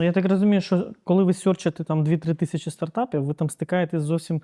Ну, Я так розумію, що коли ви сьорчите там 2-3 тисячі стартапів, ви там стикаєтесь зовсім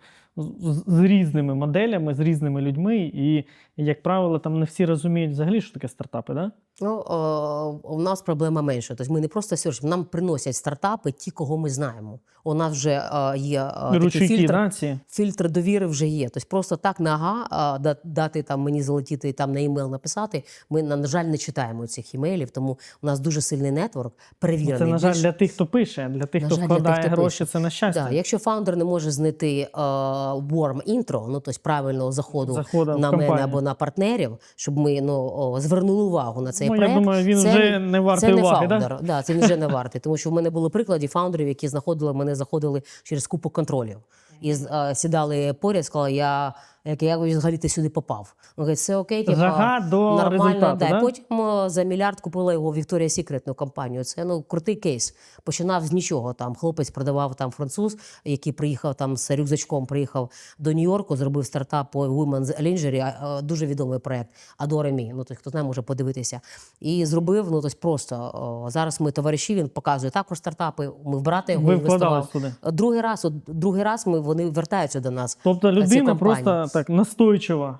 з, різними моделями, з різними людьми, і, як правило, там не всі розуміють взагалі, що таке стартапи, да? Ну, о, у нас проблема менша. Тобто ми не просто сьорчимо, нам приносять стартапи ті, кого ми знаємо. У нас вже е, є е, такий фільтр. да, ці? Фільтр довіри вже є. Тобто просто так нага дати там мені залетіти і там на емейл написати. Ми на жаль не читаємо цих емейлів, тому у нас дуже сильний нетворк, перевірений. Це, на жаль, для тих, хто пише, для тих, На хто жаль, вкладає тих, хто гроші, пише. це на щастя. Да, якщо фаундер не може знайти е, warm intro, ну тобто правильного заходу Заходу на мене компанію. або на партнерів, щоб ми ну о, звернули увагу на цей Ну, я думаю, він це, вже не вартий це не уваги, да? Да? це він вже не вартий. Тому що в мене були приклади фаундерів, які знаходили мене, заходили через купу контролів. І е, сідали поряд, сказали, я як я взагалі ти сюди попав. Він говорить, все окей, типа, Жага до нормально. да. Да? Потім е, за мільярд купила його Вікторія Сікретну компанію. Це ну крутий кейс. Починав з нічого. Там хлопець продавав там француз, який приїхав там з рюкзачком, приїхав до Нью-Йорку, зробив стартап по Women's Lingerie, а, дуже відомий проект Adore Me. Ну тобто, хто знає, може подивитися. І зробив ну тобто просто о, зараз. Ми товариші. Він показує також стартапи. Ми в брата його інвестував. вкладались туди? Другий раз, от другий раз ми вони вертаються до нас. Тобто людина просто так настойчива.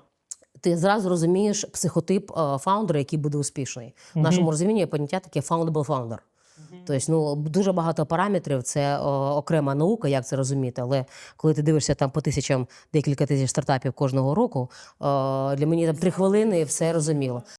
Ти зразу розумієш психотип е, фаундера, який буде успішний. В нашому розумінні є поняття таке foundable founder. Тобто, ну дуже багато параметрів. Це о, окрема наука, як це розуміти. Але коли ти дивишся там по тисячам, декілька тисяч стартапів кожного року, е, для мені там три хвилини і все розуміло.